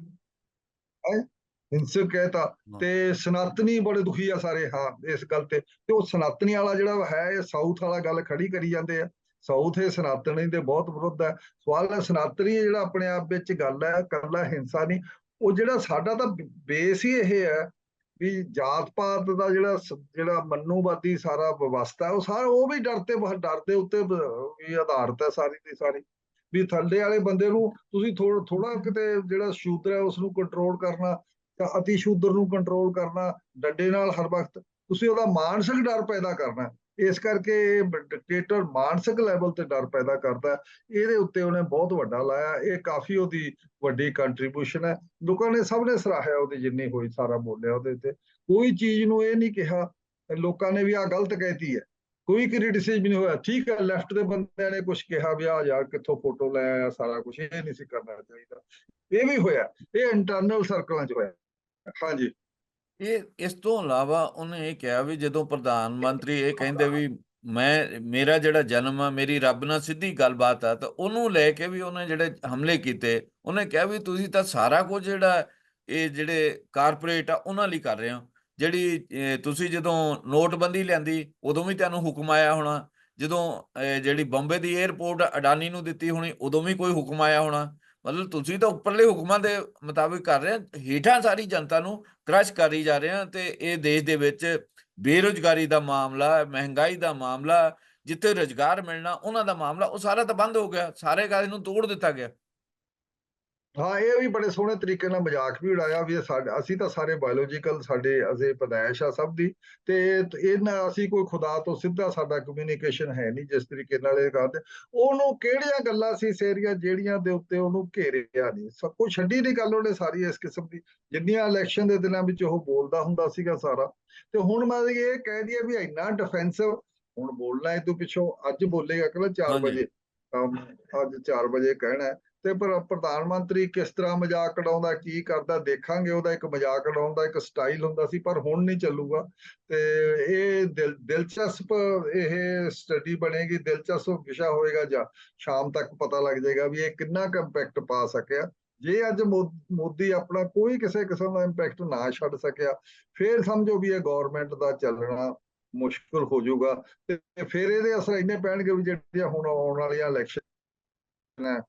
ਹਿੰਸਕ ਕਹਿਤਾ ਤੇ ਸਨਾਤਨੀ ਬੜੇ ਦੁਖੀ ਆ ਸਾਰੇ ਹਾਂ ਇਸ ਗੱਲ ਤੇ। ਤੇ ਉਹ ਸਨਾਤਨੀ ਵਾਲਾ ਜਿਹੜਾ ਹੈ ਇਹ ਸਾਊਥ ਵਾਲਾ ਗੱਲ ਖੜੀ ਕਰੀ ਜਾਂਦੇ ਆ। ਸਾਊਥ ਇਹ ਸਨਾਤਨੀ ਦੇ ਬਹੁਤ ਵਿਰੁੱਧ ਹੈ ਸਵਾਲ ਹੈ ਸਨਾਤਨੀ ਜਿਹੜਾ ਆਪਣੇ ਆਪ ਵਿੱਚ ਗੱਲ ਹੈ ਕੱਲਾ ਹਿੰਸਾ ਨਹੀਂ। ਉਹ ਜਿਹੜਾ ਸਾਡਾ ਤਾਂ ਬੇਸ ਹੀ ਇਹ ਹੈ ਵੀ ਜਾਤ ਪਾਤ ਦਾ ਜਿਹੜਾ ਜਿਹੜਾ ਮਨੂਵਾਦੀ ਸਾਰਾ ਵਿਵਸਥਾ ਉਹ ਸਾਰਾ ਉਹ ਵੀ ਡਰ ਤੇ ਡਰ ਦੇ ਉੱਤੇ ਵੀ ਆਧਾਰਿਤ ਹੈ ਸਾਰੀ ਦੀ ਸਾਰੀ। ਵੀ ਥੱਲੇ ਵਾਲੇ ਬੰਦੇ ਨੂੰ ਤੁਸੀਂ ਥੋੜਾ ਥੋੜਾ ਕਿਤੇ ਜਿਹੜਾ ਸ਼ੂਦਰ ਹੈ ਉਸ ਨੂੰ ਕੰਟਰੋਲ ਕਰਨਾ ਤਾਂ ਅਤੀ ਸ਼ੂਦਰ ਨੂੰ ਕੰਟਰੋਲ ਕਰਨਾ, ਡੰਡੇ ਨਾਲ ਹਰ ਵਕਤ ਤੁਸੀਂ ਉਹਦਾ ਮਾਨਸਿਕ ਡਰ ਪੈਦਾ ਕਰਨਾ ਇਸ ਕਰਕੇ ਇਹ ਡਿਕਟੇਟਰ ਮਾਨਸਿਕ ਲੈਵਲ ਤੇ ਡਰ ਪੈਦਾ ਕਰਦਾ ਇਹਦੇ ਉੱਤੇ ਉਹਨੇ ਬਹੁਤ ਵੱਡਾ ਲਾਇਆ। ਇਹ ਕਾਫੀ ਉਹਦੀ ਵੱਡੀ ਕੰਟਰੀਬਿਊਸ਼ਨ ਹੈ। ਲੋਕਾਂ ਨੇ ਸਭ ਨੇ ਸਰਾਹਿਆ ਉਹਦੀ ਜਿੰਨੀ ਹੋਈ, ਸਾਰਾ ਬੋਲਿਆ ਉਹਦੇ ਤੇ। ਕੋਈ ਚੀਜ਼ ਨੂੰ ਇਹ ਨਹੀਂ ਕਿਹਾ, ਲੋਕਾਂ ਨੇ ਵੀ ਆ ਗਲਤ ਕਹਿਤੀ ਹੈ। ਕੋਈ ਕ੍ਰਿਟਿਸਿਜ਼ਮ ਨਹੀਂ ਹੋਇਆ। ਠੀਕ ਹੈ ਲੈਫਟ ਦੇ ਬੰਦਿਆਂ ਨੇ ਕੁਝ ਕਿਹਾ ਵੀ ਆ ਯਾਰ ਕਿੱਥੋਂ ਫੋਟੋ ਲੈ ਆਇਆ, ਸਾਰਾ ਕੁਝ ਇਹ ਨਹੀਂ ਸੀ ਕਰਨਾ ਚਾਹੀਦਾ। ਇਹ ਵੀ ਹੋਇਆ। ਇਹ ਇੰਟਰਨਲ ਸਰਕਲਾਂ 'ਚ ਹੋਇਆ। ਹਾਂਜੀ। ਇਹ, ਇਸ ਤੋਂ ਇਲਾਵਾ ਉਹਨੇ ਇਹ ਕਿਹਾ ਵੀ ਜਦੋਂ ਪ੍ਰਧਾਨ ਮੰਤਰੀ ਇਹ ਕਹਿੰਦੇ ਵੀ ਮੈਂ, ਮੇਰਾ ਜਿਹੜਾ ਜਨਮ ਆ, ਮੇਰੀ ਰੱਬ ਨਾਲ ਸਿੱਧੀ ਗੱਲਬਾਤ ਆ, ਤਾਂ ਉਹਨੂੰ ਲੈ ਕੇ ਵੀ ਉਹਨੇ ਜਿਹੜੇ ਹਮਲੇ ਕੀਤੇ, ਉਹਨੇ ਕਿਹਾ ਵੀ ਤੁਸੀਂ ਤਾਂ ਸਾਰਾ ਕੁਝ ਜਿਹੜਾ ਇਹ ਜਿਹੜੇ ਕਾਰਪੋਰੇਟ ਆ, ਉਹਨਾਂ ਲਈ ਕਰ ਰਹੇ ਹੋ। ਜਿਹੜੀ ਤੁਸੀਂ ਜਦੋਂ ਨੋਟਬੰਦੀ ਲੈਂਦੀ ਉਦੋਂ ਵੀ ਤੁਹਾਨੂੰ ਹੁਕਮ ਆਇਆ ਹੋਣਾ। ਜਦੋਂ ਜਿਹੜੀ ਬੰਬੇ ਦੀ 에ਅਰਪੋਰਟ ਅਡਾਨੀ ਨੂੰ ਦਿੱਤੀ ਹੋਣੀ, ਉਦੋਂ ਵੀ ਕੋਈ ਹੁਕਮ ਆਇਆ ਹੋਣਾ। ਮਤਲਬ ਤੁਸੀਂ ਤਾਂ ਉੱਪਰਲੇ ਹੁਕਮਾਂ ਦੇ ਮੁਤਾਬਿਕ ਕਰ ਰਹੇ ਹੋ, ਹੇਠਾਂ ਸਾਰੀ ਜਨਤਾ ਨੂੰ ਕ੍ਰਸ਼ ਕਰੀ ਜਾ ਰਹੇ ਹੋ ਤੇ ਇਹ ਦੇਸ਼ ਦੇ ਵਿੱਚ ਬੇਰੁਜ਼ਗਾਰੀ ਦਾ ਮਾਮਲਾ, ਮਹਿੰਗਾਈ ਦਾ ਮਾਮਲਾ, ਜਿੱਥੇ ਰੁਜ਼ਗਾਰ ਮਿਲਣਾ, ਉਹਨਾਂ ਦਾ ਮਾਮਲਾ, ਉਹ ਸਾਰਾ ਤਾਂ ਬੰਦ ਹੋ ਗਿਆ, ਸਾਰੇ ਕਾਜ ਨੂੰ ਤੋੜ ਦਿੱਤਾ ਗਿਆ। ਹਾਂ ਇਹ ਵੀ ਬੜੇ ਸੋਹਣੇ ਤਰੀਕੇ ਨਾਲ ਮਜ਼ਾਕ ਵੀ ਉਡਾਇਆ ਵੀ ਇਹ ਸਾਡੇ ਅਸੀਂ ਤਾਂ ਸਾਰੇ ਬਾਇਓਲੋਜੀਕਲ ਸਾਡੇ ਅਸੀਂ ਪਦਾਇਸ਼ ਆ ਸਭ ਦੀ ਤੇ ਇਹਨਾਂ ਅਸੀਂ ਕੋਈ ਖੁਦਾ ਤੋਂ ਸਿੱਧਾ ਸਾਡਾ ਕਮਿਊਨੀਕੇਸ਼ਨ ਹੈ ਨਹੀਂ ਜਿਸ ਤਰੀਕੇ ਨਾਲ ਇਹ ਕਰਦੇ। ਉਹਨੂੰ ਕਿਹੜੀਆਂ ਗੱਲਾਂ ਸੀ ਸੇਰੀਆਂ ਜਿਹੜੀਆਂ ਦੇ ਉੱਤੇ ਉਹਨੂੰ ਘੇਰਿਆ ਨਹੀਂ। ਸਭ ਕੁਝ ਛੱਡੀ ਨਹੀਂ ਗੱਲ ਉਹਨੇ ਸਾਰੀ ਇਸ ਕਿਸਮ ਦੀ। ਜਿੰਨੀਆਂ ਇਲੈਕਸ਼ਨ ਦੇ ਦਿਨਾਂ ਵਿੱਚ ਉਹ ਬੋਲਦਾ ਹੁੰਦਾ ਸੀਗਾ ਸਾਰਾ। ਤੇ ਹੁਣ ਮੈਂ ਇਹ ਕਹਿ ਦਈਏ ਵੀ ਇੰਨਾ ਡਿਫੈਂਸਿਵ ਹੁਣ ਬੋਲਣਾ ਇਹ ਤੋਂ ਪਿੱਛੋਂ ਅੱਜ ਬੋਲੇਗਾ ਕੱਲ 4 ਹਾਂਜੀ। ਵਜੇ। ਅੱਜ 4 ਵਜੇ ਕਹਿਣਾ। ਹੈ ਤੇ ਪਰ ਪ੍ਰਧਾਨ ਮੰਤਰੀ ਕਿਸ ਤਰ੍ਹਾਂ ਮਜ਼ਾਕ ਉਡਾਉਂਦਾ, ਕੀ ਕਰਦਾ, ਦੇਖਾਂਗੇ ਉਹਦਾ ਇੱਕ ਮਜ਼ਾਕ ਉਡਾਉਣ ਦਾ ਇੱਕ ਸਟਾਈਲ ਹੁੰਦਾ ਸੀ, ਪਰ ਹੁਣ ਨਹੀਂ ਚੱਲੂਗਾ। ਤੇ ਇਹ ਦਿਲ- ਦਿਲਚਸਪ ਇਹ ਸਟੱਡੀ ਬਣੇਗੀ, ਦਿਲਚਸਪ ਵਿਸ਼ਾ ਹੋਏਗਾ ਜਾਂ ਸ਼ਾਮ ਤੱਕ ਪਤਾ ਲੱਗ ਜਾਏਗਾ ਵੀ ਇਹ ਕਿੰਨਾ ਕੁ ਇੰਪੈਕਟ ਪਾ ਸਕਿਆ। ਜੇ ਅੱਜ ਮੋ- ਮੋਦੀ ਆਪਣਾ ਕੋਈ ਕਿਸੇ ਕਿਸਮ ਦਾ ਇੰਪੈਕਟ ਨਾ ਛੱਡ ਸਕਿਆ, ਫਿਰ ਸਮਝੋ ਵੀ ਇਹ ਗਵਰਨਮੈਂਟ ਦਾ ਚੱਲਣਾ ਮੁਸ਼ਕਲ ਹੋ ਜਾਊਗਾ। ਤੇ ਫਿਰ ਇਹਦੇ ਅਸਰ ਇੰਨੇ ਪੈਣਗੇ ਵੀ ਜਿਹੜੀਆਂ ਹੁਣ ਆਉਣ ਵਾਲੀਆਂ ਇਲੈਕਸ਼ਨ ਹੈ।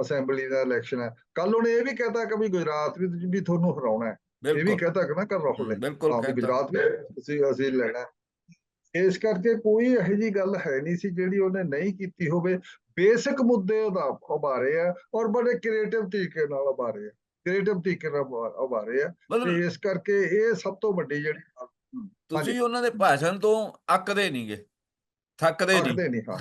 ਅਸੈਂਬਲੀ ਦਾ ਇਲੈਕਸ਼ਨ ਹੈ। ਕੱਲ ਉਹਨੇ ਇਹ ਵੀ ਕਹਿਤਾ ਕਿ ਵੀ ਗੁਜਰਾਤ ਵਿੱਚ ਵੀ ਤੁਹਾਨੂੰ ਹਰਾਉਣਾ ਹੈ। ਇਹ ਵੀ ਕਹਿਤਾ ਕਿ ਨਾ ਕਰ ਰਾਹੁਲ ਨੇ। ਬਿਲਕੁਲ ਗੁਜਰਾਤ ਵਿੱਚ ਅਸੀਂ ਅਸੀਂ ਲੈਣਾ। ਇਸ ਕਰਕੇ ਕੋਈ ਇਹੋ ਜੀ ਗੱਲ ਹੈ ਨਹੀਂ ਸੀ ਜਿਹੜੀ ਉਹਨੇ ਨਹੀਂ ਕੀਤੀ ਹੋਵੇ। ਬੇਸਿਕ ਮੁੱਦੇ ਉਹਦਾ ਉਭਾਰੇ ਆ ਔਰ ਬੜੇ ਕ੍ਰੀਏਟਿਵ ਤਰੀਕੇ ਨਾਲ ਉਭਾਰੇ ਆ। ਕ੍ਰੀਏਟਿਵ ਤਰੀਕੇ ਨਾਲ ਉਭਾ- ਉਭਾਰੇ ਆ। ਤੇ ਇਸ ਕਰਕੇ ਇਹ ਸਭ ਤੋਂ ਵੱਡੀ ਜਿਹੜੀ ਤੁਸੀਂ ਉਹਨਾਂ ਦੇ ਭਾਸ਼ਣ ਤੋਂ ਅੱਕਦੇ ਨਹੀਂਗੇ ਥੱਕਦੇ ਨਹੀਂ ਥੱਕਦੇ ਨਹੀਂ ਹਾਂ।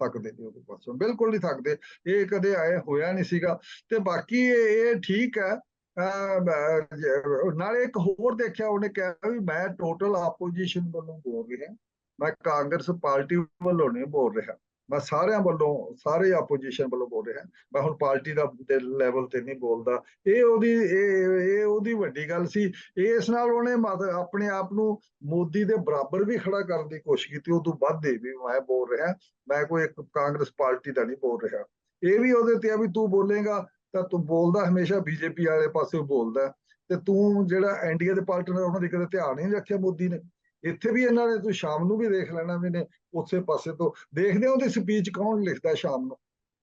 ਥੱਕਦੇ ਨਹੀਂ ਉਹਦੇ ਪਾਸੋਂ ਬਿਲਕੁਲ ਨਹੀਂ ਥੱਕਦੇ ਇਹ ਕਦੇ ਆਏ ਹੋਇਆ ਨਹੀਂ ਸੀਗਾ। ਤੇ ਬਾਕੀ ਇਹ ਠੀਕ ਹੈ ਅਹ, ਨਾਲੇ ਇੱਕ ਹੋਰ ਦੇਖਿਆ ਉਹਨੇ ਕਿਹਾ ਵੀ ਮੈਂ ਟੋਟਲ ਆਪੋਜੀਸ਼ਨ ਵੱਲੋਂ ਬੋਲ ਰਿਹਾ ਮੈਂ ਕਾਂਗਰਸ ਪਾਰਟੀ ਵੱਲੋਂ ਨਹੀਂ ਬੋਲ ਰਿਹਾ। ਮੈਂ ਸਾਰਿਆਂ ਵੱਲੋਂ, ਸਾਰੇ ਆਪੋਜੀਸ਼ਨ ਵੱਲੋਂ ਬੋਲ ਰਿਹਾ। ਮੈਂ ਹੁਣ ਪਾਰਟੀ ਦਾ ਲੈਵਲ ਤੇ ਨਹੀਂ ਬੋਲਦਾ। ਇਹ ਉਹਦੀ ਇਹ ਉਹਦੀ ਵੱਡੀ ਗੱਲ ਸੀ। ਇਸ ਨਾਲ ਉਹਨੇ ਮਤ- ਆਪਣੇ ਆਪ ਨੂੰ ਮੋਦੀ ਦੇ ਬਰਾਬਰ ਵੀ ਖੜਾ ਕਰਨ ਦੀ ਕੋਸ਼ਿਸ਼ ਕੀਤੀ। ਉਹ ਤੋਂ ਵੱਧ ਹੀ ਵੀ ਮੈਂ ਬੋਲ ਰਿਹਾ। ਮੈਂ ਕੋਈ ਇੱਕ ਕਾਂਗਰਸ ਪਾਰਟੀ ਦਾ ਨਹੀਂ ਬੋਲ ਰਿਹਾ। ਇਹ ਵੀ ਉਹਦੇ ਤੇ ਆ ਵੀ ਤੂੰ ਬੋਲੇਗਾ ਤਾਂ ਤੂੰ ਬੋਲਦਾ ਹਮੇਸ਼ਾ, ਬੀਜੇਪੀ ਵਾਲੇ ਪਾਸੇ ਬੋਲਦਾ। ਤੇ ਤੂੰ ਜਿਹੜਾ ਐਨਡੀਏ ਦੇ ਪਾਰਟਨਰ ਉਹਨਾਂ ਦੇ ਕਦੇ ਧਿਆਨ ਨਹੀਂ ਰੱਖਿਆ ਮੋਦੀ ਨੇ। ਇੱਥੇ ਵੀ ਇਹਨਾਂ ਨੇ ਤੂੰ ਸ਼ਾਮ ਨੂੰ ਵੀ ਦੇਖ ਲੈਣਾ ਵੀ ਨੇ ਉਸੇ ਪਾਸੇ ਤੋਂ। ਦੇਖਦੇ ਆ ਉਹਦੀ ਸਪੀਚ ਕੌਣ ਲਿਖਦਾ ਸ਼ਾਮ ਨੂੰ।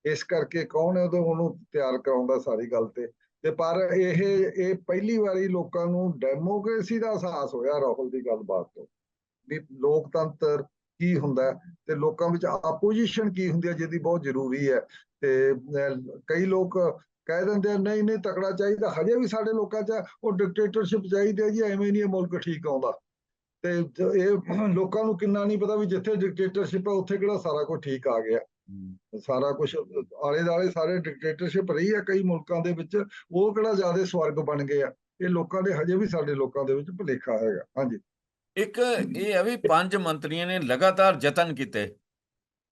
ਇਸ ਕਰਕੇ ਕੌਣ ਹੈ ਉਹਦੋਂ ਉਹਨੂੰ ਤਿਆਰ ਕਰਾਉਂਦਾ ਸਾਰੀ ਗੱਲ ਤੇ। ਤੇ ਪਰ ਇਹ ਇਹ ਪਹਿਲੀ ਵਾਰੀ ਲੋਕਾਂ ਨੂੰ ਡੈਮੋਕ੍ਰੇਸੀ ਦਾ ਅਹਿਸਾਸ ਹੋਇਆ ਰਾਹੁਲ ਦੀ ਗੱਲਬਾਤ ਤੋਂ। ਵੀ ਲੋਕਤੰਤਰ ਕੀ ਹੁੰਦਾ ਤੇ ਲੋਕਾਂ ਵਿੱਚ ਆਪੋਜੀਸ਼ਨ ਕੀ ਹੁੰਦੀ ਹੈ ਜਿਹਦੀ ਬਹੁਤ ਜ਼ਰੂਰੀ ਹੈ। ਤੇ ਕਈ ਲੋਕ ਕਹਿ ਦਿੰਦੇ ਆ, ਨਹੀਂ ਨਹੀਂ, ਤਕੜਾ ਚਾਹੀਦਾ। ਹਜੇ ਵੀ ਸਾਡੇ ਲੋਕਾਂ 'ਚ ਉਹ ਡਿਕਟੇਟਰਸ਼ਿਪ ਚਾਹੀਦੀ ਹੈ ਜੀ, ਐਵੇਂ ਨਹੀਂ ਇਹ ਮੁਲਕ ਠੀਕ ਆਉਂਦਾ। ਤੇ ਇਹ ਲੋਕਾਂ ਨੂੰ ਕਿੰਨਾ ਨਹੀਂ ਪਤਾ ਵੀ ਜਿੱਥੇ ਡਿਕਟੇਟਰਸ਼ਿਪ ਹੈ ਉੱਥੇ ਕਿਹੜਾ ਸਾਰਾ ਕੁਝ ਠੀਕ ਆ ਗਿਆ। ਸਾਰਾ ਕੁਝ ਆਲੇ ਦੁਆਲੇ ਸਾਰੇ ਡਿਕਟੇਟਰਸ਼ਿਪ ਰਹੀ ਆ ਕਈ ਮੁਲਕਾਂ ਦੇ ਵਿੱਚ ਉਹ ਕਿਹੜਾ ਜ਼ਿਆਦਾ ਸਵਰਗ ਬਣ ਗਏ ਆ। ਇਹ ਲੋਕਾਂ ਦੇ ਹਜੇ ਵੀ ਸਾਡੇ ਲੋਕਾਂ ਦੇ ਵਿੱਚ ਭੁਲੇਖਾ ਹੈਗਾ। ਹਾਂਜੀ। ਇੱਕ ਇਹ ਹੈ ਵੀ ਪੰਜ ਮੰਤਰੀਆਂ ਨੇ ਲਗਾਤਾਰ ਯਤਨ ਕੀਤੇ।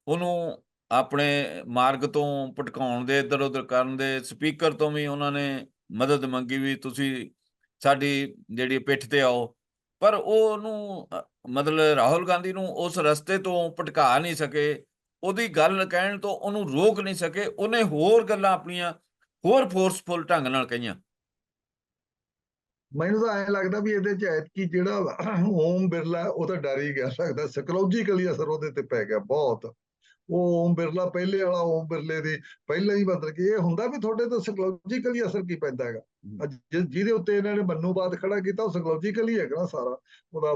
ਉਹਨੂੰ ਆਪਣੇ ਮਾਰਗ ਤੋਂ ਭਟਕਾਉਣ ਦੇ ਇੱਧਰ ਉੱਧਰ ਕਰਨ ਦੇ ਸਪੀਕਰ ਤੋਂ ਵੀ ਉਹਨਾਂ ਨੇ ਮਦਦ ਮੰਗੀ ਵੀ ਤੁਸੀਂ ਸਾਡੀ ਜਿਹੜੀ ਪਿੱਠ ਤੇ ਆਓ। ਪਰ ਉਹ ਉਹਨੂੰ ਮਤਲਬ ਰਾਹੁਲ ਗਾਂਧੀ ਨੂੰ ਉਸ ਰਸਤੇ ਤੋਂ ਭਟਕਾ ਨਹੀਂ ਸਕੇ, ਉਹਦੀ ਗੱਲ ਕਹਿਣ ਤੋਂ ਉਹਨੂੰ ਰੋਕ ਨਹੀਂ ਸਕੇ, ਉਹਨੇ ਹੋਰ ਗੱਲਾਂ ਆਪਣੀਆਂ ਹੋਰ ਫੋਰਸਫੁਲ ਢੰਗ ਨਾਲ ਕਹੀਆਂ। ਮੈਨੂੰ ਤਾਂ ਐਂ ਲੱਗਦਾ ਵੀ ਇਹਦੇ ਚ ਐਤਕੀ ਜਿਹੜਾ ਓਮ ਬਿਰਲਾ, ਉਹ ਤਾਂ ਡਰ ਹੀ ਗਿਆ ਸਕਦਾ ਸਾਈਕੋਲੋਜੀਕਲੀ ਅਸਰ ਉਹਦੇ ਤੇ ਪੈ ਗਿਆ ਬਹੁਤ। ਉਹ ਓਮ ਬਿਰਲਾ ਪਹਿਲੇ ਵਾਲਾ ਓਮ ਬਿਰਲੇ ਦੀ ਪਹਿਲਾਂ ਹੀ ਬਦਲ ਕੇ ਇਹ ਹੁੰਦਾ ਵੀ ਤੁਹਾਡੇ ਤੋਂ ਸਾਈਕੋਲੋਜੀਕਲੀ ਅਸਰ ਕੀ ਪੈਂਦਾ ਹੈਗਾ। ਜਿਹਦੇ ਉੱਤੇ ਇਹਨਾਂ ਨੇ ਮੰਨੂਵਾਦ ਖੜਾ ਕੀਤਾ ਉਹ ਸਾਈਕੋਲੋਜੀਕਲੀ ਹੈਗਾ ਨਾ ਸਾਰਾ। ਉਹਦਾ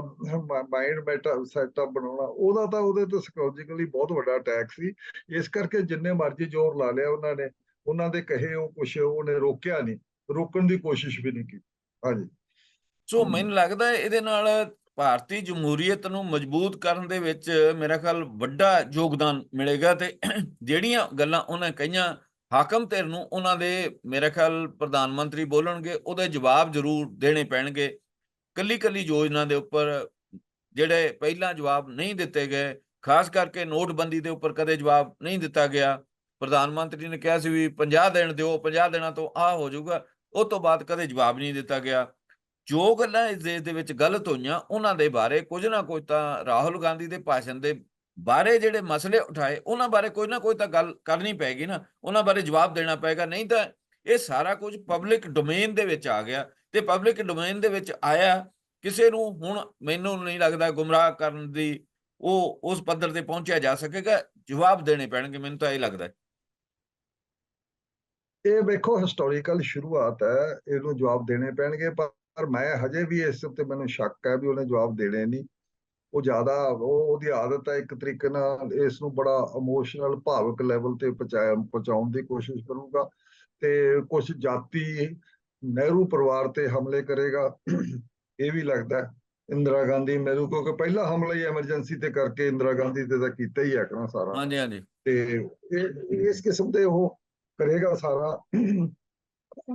ਮਾਈਂਡ ਮੈਟਰ ਸੈਟਅਪ ਬਣਾਉਣਾ ਉਹਦਾ ਤਾਂ ਉਹਦੇ ਤੇ ਸਾਈਕੋਲੋਜੀਕਲੀ ਬਹੁਤ ਵੱਡਾ ਅਟੈਕ ਸੀ। ਇਸ ਕਰਕੇ ਜਿੰਨੇ ਮਰਜ਼ੀ ਜ਼ੋਰ ਲਾ ਲਿਆ ਉਹਨਾਂ ਨੇ ਉਹਨਾਂ ਦੇ ਕਹੇ ਉਹ ਕੁਛ ਉਹਨੇ ਰੋਕਿਆ ਨਹੀਂ ਰੋਕਣ ਦੀ ਕੋਸ਼ਿਸ਼ ਵੀ ਨਹੀਂ ਕੀਤੀ। ਹਾਂਜੀ। ਸੋ। ਮੈਨੂੰ ਲੱਗਦਾ ਇਹਦੇ ਨਾਲ ਭਾਰਤੀ ਜਮਹੂਰੀਅਤ ਨੂੰ ਮਜ਼ਬੂਤ ਕਰਨ ਦੇ ਵਿੱਚ ਮੇਰਾ ਖਿਆਲ ਵੱਡਾ ਯੋਗਦਾਨ ਮਿਲੇਗਾ ਤੇ ਜਿਹੜੀਆਂ ਗੱਲਾਂ ਉਹਨਾਂ ਕਹੀਆਂ, ਹਾਕਮ ਧਿਰ ਨੂੰ ਉਹਨਾਂ ਦੇ ਮੇਰੇ ਖਿਆਲ ਪ੍ਰਧਾਨ ਮੰਤਰੀ ਬੋਲਣਗੇ, ਉਹਦੇ ਜਵਾਬ ਜ਼ਰੂਰ ਦੇਣੇ ਪੈਣਗੇ। ਕੱਲੀ ਕੱਲੀ ਯੋਜਨਾ ਦੇ ਉੱਪਰ ਜਿਹੜੇ ਪਹਿਲਾਂ ਜਵਾਬ ਨਹੀਂ ਦਿੱਤੇ ਗਏ, ਖਾਸ ਕਰਕੇ ਨੋਟਬੰਦੀ ਦੇ ਉੱਪਰ ਕਦੇ ਜਵਾਬ ਨਹੀਂ ਦਿੱਤਾ ਗਿਆ। ਪ੍ਰਧਾਨ ਮੰਤਰੀ ਨੇ ਕਿਹਾ ਸੀ ਵੀ 50 ਦਿਨ ਦਿਓ 50 ਦਿਨਾਂ ਤੋਂ ਆ ਹੋ ਜਾਊਗਾ ਉਸ ਤੋਂ ਬਾਅਦ ਕਦੇ ਜਵਾਬ ਨਹੀਂ ਦਿੱਤਾ ਗਿਆ। ਜੋ ਗੱਲਾਂ ਇਸ ਦੇਸ਼ ਦੇ ਵਿੱਚ ਗਲਤ ਹੋਈਆਂ, ਉਹਨਾਂ ਦੇ ਬਾਰੇ ਕੁਝ ਨਾ ਕੁਝ ਤਾਂ ਰਾਹੁਲ ਗਾਂਧੀ ਦੇ ਭਾਸ਼ਣ ਦੇ ਬਾਰੇ ਜਿਹੜੇ ਮਸਲੇ ਉਠਾਏ, ਉਹਨਾਂ ਬਾਰੇ ਕੋਈ ਨਾ ਕੋਈ ਤਾਂ ਗੱਲ ਕਰਨੀ ਪੈਗੀ ਨਾ, ਉਹਨਾਂ ਬਾਰੇ ਜਵਾਬ ਦੇਣਾ ਪਏਗਾ ਨਹੀਂ ਤਾਂ ਇਹ ਸਾਰਾ ਕੁਝ ਪਬਲਿਕ ਡੋਮੇਨ ਦੇ ਵਿੱਚ ਆ ਗਿਆ ਤੇ ਪਬਲਿਕ ਡੋਮੇਨ ਦੇ ਵਿੱਚ ਆਇਆ, ਕਿਸੇ ਨੂੰ ਹੁਣ ਮੈਨੂੰ ਨਹੀਂ ਲੱਗਦਾ ਗੁੰਮਰਾਹ ਕਰਨ ਦੀ ਉਹ ਉਸ ਪੱਧਰ ਤੇ ਪਹੁੰਚਿਆ ਜਾ ਸਕੇਗਾ, ਜਵਾਬ ਦੇਣੇ ਪੈਣਗੇ, ਮੈਨੂੰ ਤਾਂ ਇਹ ਲੱਗਦਾ ਇਹ ਵੇਖੋ ਹਿਸਟੋਰੀਕਲ ਸ਼ੁਰੂਆਤ ਹੈ, ਇਹਨੂੰ ਜਵਾਬ ਦੇਣੇ ਪੈਣਗੇ, ਪਰ ਪਰ ਮੈਂ ਹਜੇ ਵੀ ਇਸ ਉੱਤੇ ਮੈਨੂੰ ਸ਼ੱਕ ਹੈ ਵੀ ਉਹਨੇ ਜਵਾਬ ਦੇਣੇ ਨਹੀਂ। ਉਹ ਜ਼ਿਆਦਾ ਉਹ ਉਹਦੀ ਆਦਤ ਹੈ ਇੱਕ ਤਰੀਕੇ ਨਾਲ ਇਸ ਨੂੰ ਬੜਾ ਇਮੋਸ਼ਨਲ ਭਾਵਕ ਲੈਵਲ ਤੇ ਪਹੁੰਚਾਉਣ ਦੀ ਕੋਸ਼ਿਸ਼ ਕਰੂਗਾ ਤੇ ਕੁਝ ਜਾਤੀ ਨਹਿਰੂ ਪਰਿਵਾਰ ਤੇ ਹਮਲੇ ਕਰੇਗਾ। ਇਹ ਵੀ ਲੱਗਦਾ। ਇੰਦਰਾ ਗਾਂਧੀ ਨਹਿਰੂ ਕਿਉਂਕਿ ਪਹਿਲਾ ਹਮਲਾ ਹੀ ਐਮਰਜੈਂਸੀ ਤੇ ਕਰਕੇ ਇੰਦਰਾ ਗਾਂਧੀ ਤੇ ਤਾਂ ਕੀਤਾ ਹੀ ਹੈ ਨਾ ਸਾਰਾ। ਹਾਂਜੀ ਹਾਂਜੀ। ਤੇ ਇਸ ਕਿਸਮ ਦੇ ਉਹ ਕਰੇਗਾ ਸਾਰਾ।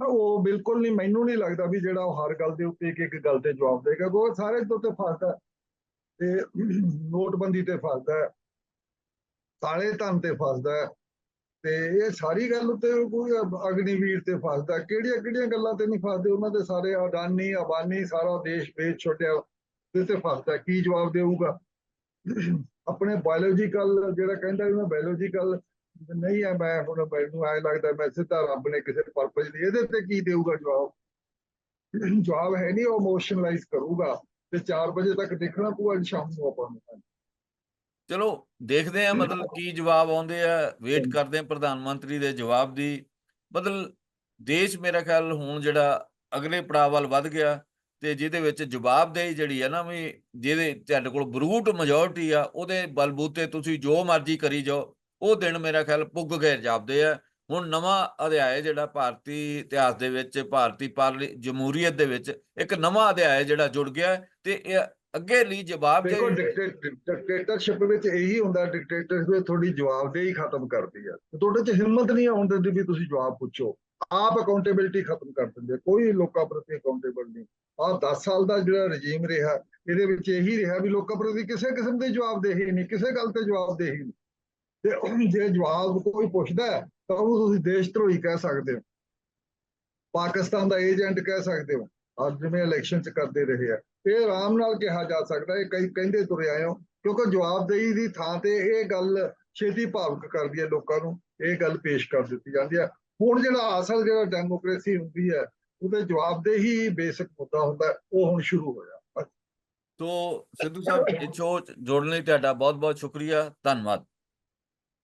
ਉਹ ਬਿਲਕੁਲ ਨਹੀਂ, ਮੈਨੂੰ ਨਹੀਂ ਲੱਗਦਾ ਵੀ ਜਿਹੜਾ ਉਹ ਹਰ ਗੱਲ ਦੇ ਉੱਤੇ ਇੱਕ ਇੱਕ ਗੱਲ ਤੇ ਜਵਾਬ ਦੇਗਾ ਉਹ ਸਾਰੇ ਦੇ ਉੱਤੇ ਫਸਦਾ ਤੇ ਨੋਟਬੰਦੀ ਤੇ ਫਸਦਾ ਹੈ ਧਨ ਤੇ ਫਸਦਾ ਤੇ ਇਹ ਸਾਰੀ ਗੱਲ ਉੱਤੇ ਕੋਈ ਅਗਨੀਵੀਰ ਤੇ ਫਸਦਾ ਕਿਹੜੀਆਂ ਕਿਹੜੀਆਂ ਗੱਲਾਂ ਤੇ ਨਹੀਂ ਫਸਦੇ? ਉਹਨਾਂ ਦੇ ਸਾਰੇ ਅਡਾਨੀ, ਅਬਾਨੀ, ਸਾਰਾ ਦੇਸ਼ ਵੇਚ ਛੋਟਿਆ ਤੇ ਫਸਦਾ ਕੀ ਜਵਾਬ ਦੇਊਗਾ? ਆਪਣੇ ਬਾਇਓਲੋਜੀਕਲ ਜਿਹੜਾ ਕਹਿੰਦਾ ਵੀ ਮੈਂ ਬਾਇਓਲੋਜੀਕਲ ਨਹੀਂ ਹੈ ਮੈਂ ਹੁਣ ਮੈਨੂੰ ਐ ਲੱਗਦਾ ਮੈਂ ਸਿੱਧਾ ਰੱਬ ਨੇ ਕਿਸੇ ਪਰਪਸ ਲਈ ਇਹਦੇ ਤੇ ਕੀ ਦੇਊਗਾ ਜਵਾਬ? ਜਵਾਬ ਹੈ ਨਹੀਂ, ਉਹ ਇਮੋਸ਼ਨਲਾਈਜ਼ ਕਰੂਗਾ ਤੇ 4 ਵਜੇ ਤੱਕ ਦੇਖਣਾ ਪਊਗਾ ਸ਼ਾਮ ਨੂੰ ਆਪਾਂ ਨੂੰ। ਚਲੋ, ਦੇਖਦੇ ਆ ਮਤਲਬ ਕੀ ਜਵਾਬ ਆਉਂਦੇ ਆ ਵੇਟ ਕਰਦੇ ਆ ਪ੍ਰਧਾਨ ਮੰਤਰੀ ਦੇ ਜਵਾਬ ਦੀ। ਮਤਲਬ ਦੇਸ਼ ਮੇਰਾ ਖਿਆਲ ਹੁਣ ਜਿਹੜਾ ਅਗਲੇ ਪੜਾਅ ਵੱਲ ਵੱਧ ਗਿਆ ਤੇ ਜਿਹਦੇ ਵਿੱਚ ਜਵਾਬਦੇਹੀ ਜਿਹੜੀ ਹੈ ਨਾ ਵੀ ਜਿਹਦੇ ਤੁਹਾਡੇ ਕੋਲ ਬਰੂਟ ਮੈਜੋਰਟੀ ਆ, ਉਹਦੇ ਬਲਬੂਤੇ ਤੁਸੀਂ ਜੋ ਮਰਜ਼ੀ ਕਰੀ ਜਾਓ। ਉਹ ਦਿਨ ਮੇਰਾ ਖਿਆਲ ਪੁੱਗ ਗਏ ਜਾਪਦੇ ਆ। ਹੁਣ ਨਵਾਂ ਅਧਿਆਇ ਜਿਹੜਾ ਭਾਰਤੀ ਇਤਿਹਾਸ ਦੇ ਵਿੱਚ, ਭਾਰਤੀ ਪਾਰਲੀ, ਜਮਹੂਰੀਅਤ ਦੇ ਵਿੱਚ ਇੱਕ ਨਵਾਂ ਅਧਿਆਇ ਜਿਹੜਾ ਜੁੜ ਗਿਆ ਤੇ ਇਹ ਅੱਗੇ ਲਈ ਜਵਾਬ ਦੇ ਡਿਕਟੇਟਰਸ਼ਿਪ ਵਿੱਚ ਇਹੀ ਹੁੰਦਾ ਡਿਕਟੇਟਰਸ਼ਿਪ ਵਿੱਚ ਤੁਹਾਡੀ ਜਵਾਬਦੇਹੀ ਖਤਮ ਕਰਦੀ ਹੈ ਤੁਹਾਡੇ 'ਚ ਹਿੰਮਤ ਨਹੀਂ ਆਉਣ ਦਿੰਦੀ ਵੀ ਤੁਸੀਂ ਜਵਾਬ ਪੁੱਛੋ। ਆਪ ਅਕਾਊਂਟੇਬਿਲਟੀ ਖਤਮ ਕਰ ਦਿੰਦੇ ਕੋਈ ਲੋਕਾਂ ਪ੍ਰਤੀ ਅਕਾਊਂਟੇਬਲ ਨਹੀਂ। ਆਹ 10 ਸਾਲ ਦਾ ਜਿਹੜਾ ਰਜੀਮ ਰਿਹਾ, ਇਹਦੇ ਵਿੱਚ ਇਹੀ ਰਿਹਾ ਵੀ ਲੋਕਾਂ ਪ੍ਰਤੀ ਕਿਸੇ ਕਿਸਮ ਦੀ ਜਵਾਬਦੇਹੀ ਨਹੀਂ, ਕਿਸੇ ਗੱਲ ਤੇ ਜਵਾਬਦੇਹੀ ਨਹੀਂ। ਤੇ ਜੇ ਜਵਾਬ ਕੋਈ ਪੁੱਛਦਾ ਤਾਂ ਉਹਨੂੰ ਤੁਸੀਂ ਦੇਸ਼ ਧਰੋਹੀ ਕਹਿ ਸਕਦੇ ਹੋ। ਪਾਕਿਸਤਾਨ ਦਾ ਏਜੰਟ ਕਹਿ ਸਕਦੇ ਹੋ। ਅੱਜ ਜਿਵੇਂ ਇਲੈਕਸ਼ਨ ਚ ਕਰਦੇ ਰਹੇ ਆ। ਇਹ ਆਰਾਮ ਨਾਲ ਕਿਹਾ ਜਾ ਸਕਦਾ ਇਹ ਕਈ ਕਹਿੰਦੇ ਤੁਰੇ ਆਏ ਕਿਉਂਕਿ ਜਵਾਬਦੇਹੀ ਦੀ ਥਾਂ ਤੇ ਇਹ ਗੱਲ ਛੇਤੀ ਭਾਵਕ ਕਰਦੀ ਹੈ ਲੋਕਾਂ ਨੂੰ, ਇਹ ਗੱਲ ਪੇਸ਼ ਕਰ ਦਿੱਤੀ ਜਾਂਦੀ ਹੈ। ਹੁਣ ਜਿਹੜਾ ਅਸਲ ਜਿਹੜਾ ਡੈਮੋਕ੍ਰੇਸੀ ਹੁੰਦੀ ਹੈ, ਉਹਦੇ ਜਵਾਬਦੇਹੀ ਬੇਸਿਕ ਮੁੱਦਾ ਹੁੰਦਾ ਉਹ ਹੁਣ ਸ਼ੁਰੂ ਹੋਇਆ। ਤੋ ਸਿੱਧੂ ਸਾਹਿਬ ਇਹ ਸ਼ੋਅ ਜੁੜਨ ਲਈ ਤੁਹਾਡਾ ਬਹੁਤ ਬਹੁਤ ਸ਼ੁਕਰੀਆ, ਧੰਨਵਾਦ।